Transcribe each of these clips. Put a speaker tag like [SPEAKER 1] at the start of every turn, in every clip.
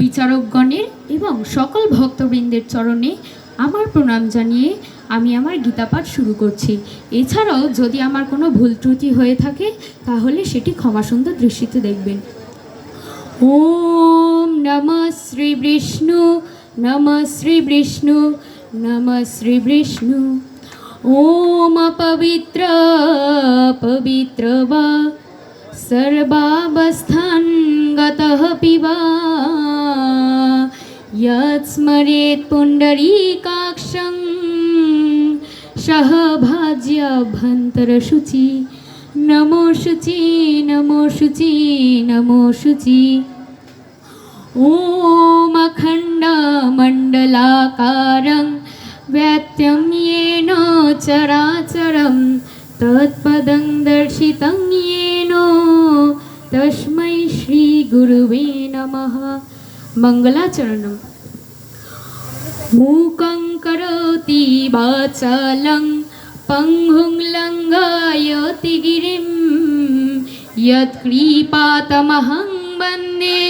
[SPEAKER 1] বিচারকগণের এবং সকল ভক্তবৃন্দের চরণে আমার প্রণাম জানিয়ে আমি আমার গীতাপাঠ শুরু করছি এছাড়াও যদি আমার কোনো ভুল ত্রুটি হয়ে থাকে তাহলে সেটি ক্ষমাসুন্দর দৃষ্টিতে দেখবেন ওম নম শ্রী বিষ্ণু নম শ্রী বিষ্ণু নম শ্রী বিষ্ণু ওম পবিত্র পবিত্র বা সর্বাবস্থান गतः সঙ্গতঃ পিবা यत्स्मरेत् पुण्डरीकाक्षं सः भाज्याभ्यन्तरशुचि नमो शुचि नमो शुचि नमो शुचि ॐ अखण्डमण्डलाकारं व्यत्यं येन चराचरं तत्पदं दर्शितं येन तस्मै गुरुवे नमः मङ्गलाचरणं मूकं करोति वाचालं पंगुं लंगायति गिरिं यत्कृपातमहं वन्दे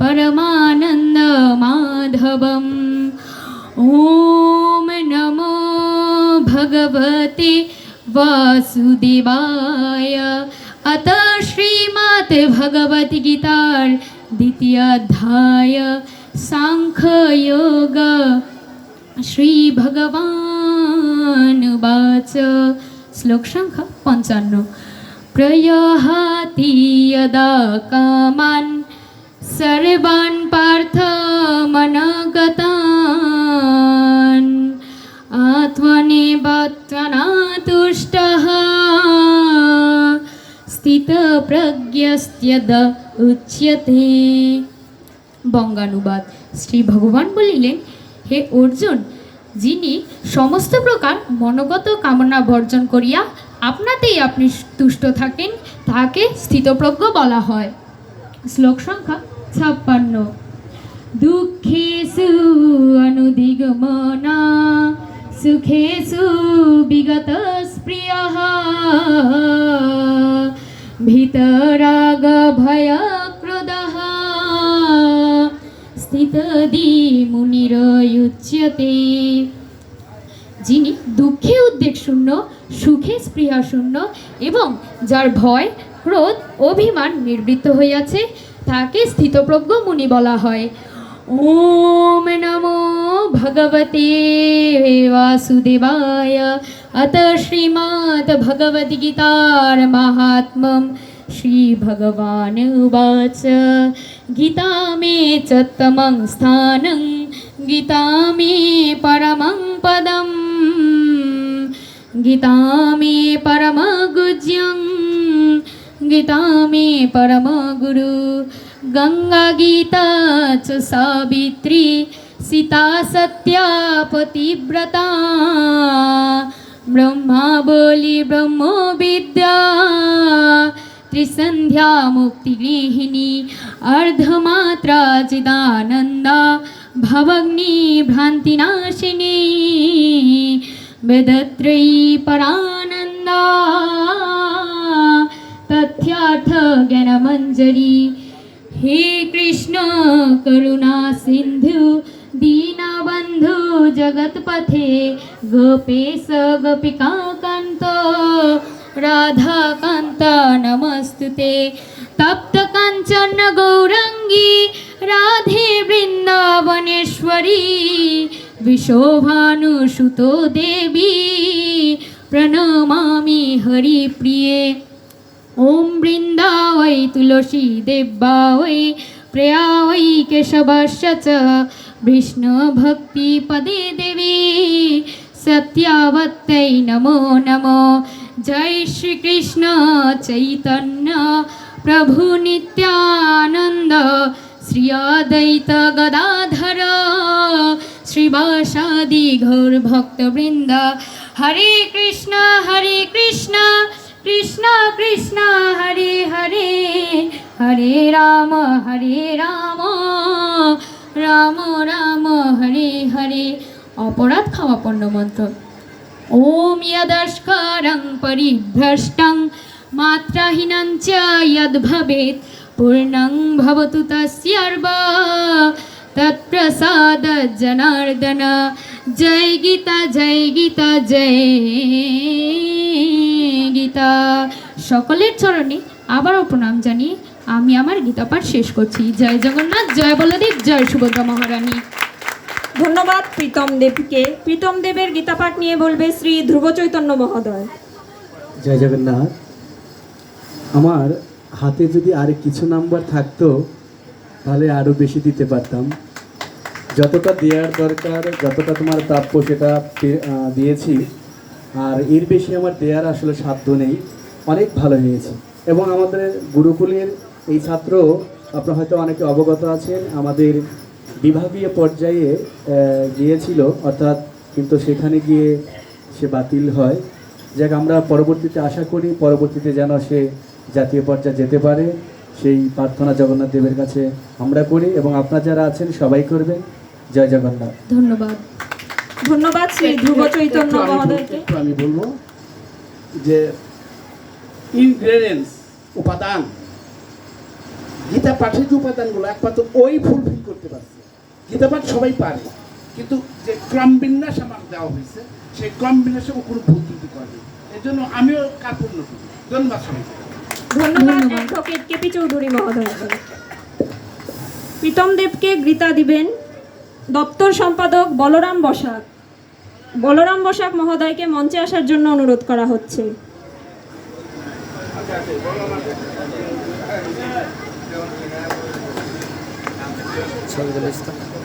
[SPEAKER 1] परमानन्दमाधवम् ॐ नमो भगवते वासुदेवाय अतः भगवद्गीतार् द्वितीयाध्याय साङ्ख्ययोग श्रीभगवानुवाच श्लोकसङ्ख्य पञ्चान्न प्रयहाति यदा कामान् सर्वान् पार्थ স্থিতপ্রজ্ঞস্ত্যদ উচ্যতে বঙ্গানুবাদ শ্রী ভগবান বলিলেন হে অর্জুন যিনি সমস্ত প্রকার মনোগত কামনা বর্জন করিয়া আপনাতেই আপনি তুষ্ট থাকেন তাহাকে স্থিতপ্রজ্ঞ বলা হয় শ্লোক সংখ্যা ছাপ্পান্ন দুঃখেশু অনুদিগমনা সু বিগত স্প্রিয় भीतरागभयक्रोधः স্থিতদিমুনিরয়ুচ্যতে যিনি দুঃখে উদ্বেগ শূন্য সুখে স্পৃহা শূন্য এবং যার ভয় ক্রোধ অভিমান নিবৃত্ত হইয়াছে তাকে স্থিতপ্রজ্ঞ মুনি বলা হয় ॐ नमो भगवते वासुदेवाय अत श्रीमात् भगवद्गीतार्माहात्म्यं श्रीभगवान् उवाच गीता मे च स्थानं गीता मे परमं पदम् गीता मे परमगुज्यं गीता मे परमगुरु गङ्गागीता च सावित्री सीता सत्या पतिव्रता ब्रह्माबली ब्रह्मविद्या त्रिसन्ध्या मुक्तिगृहिणी अर्धमात्रा चिदानन्दा भवग्नि भ्रान्तिनाशिनी वेदत्रयी परानन्दा तथ्यार्थ ज्ञानमञ्जरी হে কৃষ্ণ করুণা সিন্ধু দীনবন্ধু জগৎপথে গোপেশ গোপিকাকান্ত রাধাকান্ত নমস্তুতে তপ্ত কাঞ্চন গৌরঙ্গী রাধে বৃন্দাবনেশ্বরী বিশোভানুসুতো দেবী প্রণমামি হরিপ্রিয়ে ॐ वृन्दावै वै देवावै प्रयावै केशवश्च च विष्णुभक्तिपदे देवी सत्यावत्यै नमो नमो जय श्रीकृष्ण चैतन्य प्रभु नित्यानन्द श्री अद्वैत गदाधर श्रीवासादि घोरभक्तवृन्द हरे कृष्ण हरे कृष्ण কৃষ্ণ কৃষ্ণ হরে হরে হরে রাম হরে রাম রাম রাম হরে হরে অপরাধ খাওয়া পণ্য মন্ত্র ওম ইয়দস্করং পরিভ্রষ্টং মাত্রাহীনং চ ইয়দ্ভবেত পূর্ণং ভবতু তস্যর্ব তৎপ্রসাদ জনার্দন জয় গীতা জয় গীতা জয় গীতা সকলের চরণে আবারও প্রণাম জানিয়ে আমি আমার গীতা পাঠ শেষ করছি জয় জগন্নাথ জয় বলদেব জয় সুভদ্রা মহারানী ধন্যবাদ প্রীতম দেবকে প্রীতম দেবের গীতাপাঠ নিয়ে বলবে শ্রী ধ্রুব চৈতন্য মহোদয়
[SPEAKER 2] জয় জগন্নাথ আমার হাতে যদি আর কিছু নাম্বার থাকতো তাহলে আরও বেশি দিতে পারতাম যতটা দেওয়ার দরকার যতটা তোমার প্রাপ্য সেটা দিয়েছি আর এর বেশি আমার দেয়ার আসলে সাধ্য নেই অনেক ভালো হয়েছে এবং আমাদের গুরুকুলের এই ছাত্র আপনার হয়তো অনেকে অবগত আছেন আমাদের বিভাগীয় পর্যায়ে গিয়েছিল অর্থাৎ কিন্তু সেখানে গিয়ে সে বাতিল হয় যাক আমরা পরবর্তীতে আশা করি পরবর্তীতে যেন সে জাতীয় পর্যায়ে যেতে পারে সেই প্রার্থনা জগন্নাথ দেবের কাছে আমরা করি এবং আপনারা যারা আছেন সবাই করবেন জয় জগন্নাথ
[SPEAKER 1] ধন্যবাদ ধন্যবাদ শ্রী ধ্রুব চৈতন্য মহোদয়কে
[SPEAKER 3] আমি বলবো যে ইনগ্রেডিয়েন্টস উপাদান গীতা পাঠের যে উপাদানগুলো একমাত্র ওই ফুলফিল করতে পারছে গীতা পাঠ সবাই পারে কিন্তু যে ক্রম বিন্যাস আমার দেওয়া হয়েছে সেই ক্রম বিন্যাসে কোনো ভুল ত্রুটি করেনি এর জন্য আমিও করি ধন্যবাদ
[SPEAKER 1] ধন্যবাদ কেপি চৌধুরী মহোদয় প্রীতম দেবকে গীতা দিবেন দপ্তর সম্পাদক বলরাম বসাক বলরাম বসাক মহোদয়কে মঞ্চে আসার জন্য অনুরোধ করা হচ্ছে